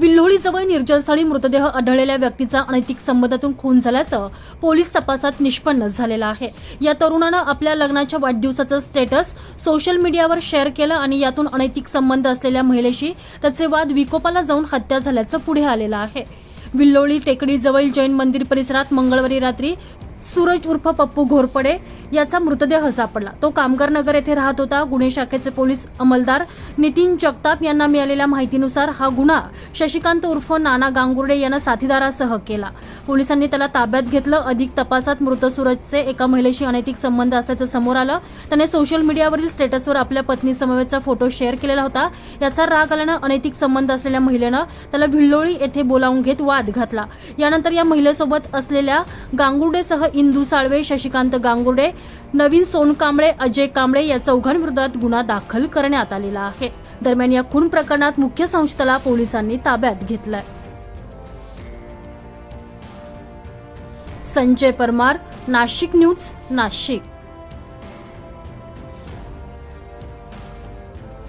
विल्होळीजवळ निर्जनस्थळी मृतदेह आढळलेल्या व्यक्तीचा अनैतिक संबंधातून खून झाल्याचं पोलीस तपासात निष्पन्न झालेलं आहे. या तरुणानं आपल्या लग्नाच्या वाढदिवसाचं स्टेटस सोशल मीडियावर शेअर केलं आणि यातून अनैतिक संबंध असलेल्या महिलेशी त्याचे वाद विकोपाला जाऊन हत्या झाल्याचं पुढे आलेलं आहे. विल्लोळी टेकडीजवळील जैन मंदिर परिसरात मंगळवारी रात्री सूरज उर्फ पप्पू घोरपडे याचा मृतदेह सापडला. तो कामगार नगर येथे राहत होता. गुन्हे शाखेचे पोलीस अंमलदार नितीन जगताप यांना मिळालेल्या माहितीनुसार हा गुन्हा शशिकांत उर्फ नाना गांगुर्डे यांना साथीदारासह केला. पोलिसांनी त्याला ताब्यात घेतलं. अधिक तपासात मृत सूरजचे एका महिलेशी अनैतिक संबंध असल्याचं समोर आलं. त्याने सोशल मीडियावरील स्टेटसवर आपल्या पत्नी समवेचा फोटो शेअर केलेला होता. याचा राग आल्यानं अनैतिक संबंध असलेल्या महिलेनं त्याला भिल्लोळी येथे बोलावून घेत वाद घातला. यानंतर या महिलेसोबत असलेल्या गांगुर्डेसह इंदू साळवे शशिकांत गांगुर्डे नवीन सोनकांबळे अजय कांबळे या चौघांविरोधात गुन्हा दाखल करण्यात आलेला आहे. दरम्यान या खून प्रकरणात मुख्य संशयिताला पोलिसांनी ताब्यात घेतलंय. संजय परमार नाशिक न्यूज नाशिक.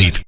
говорит.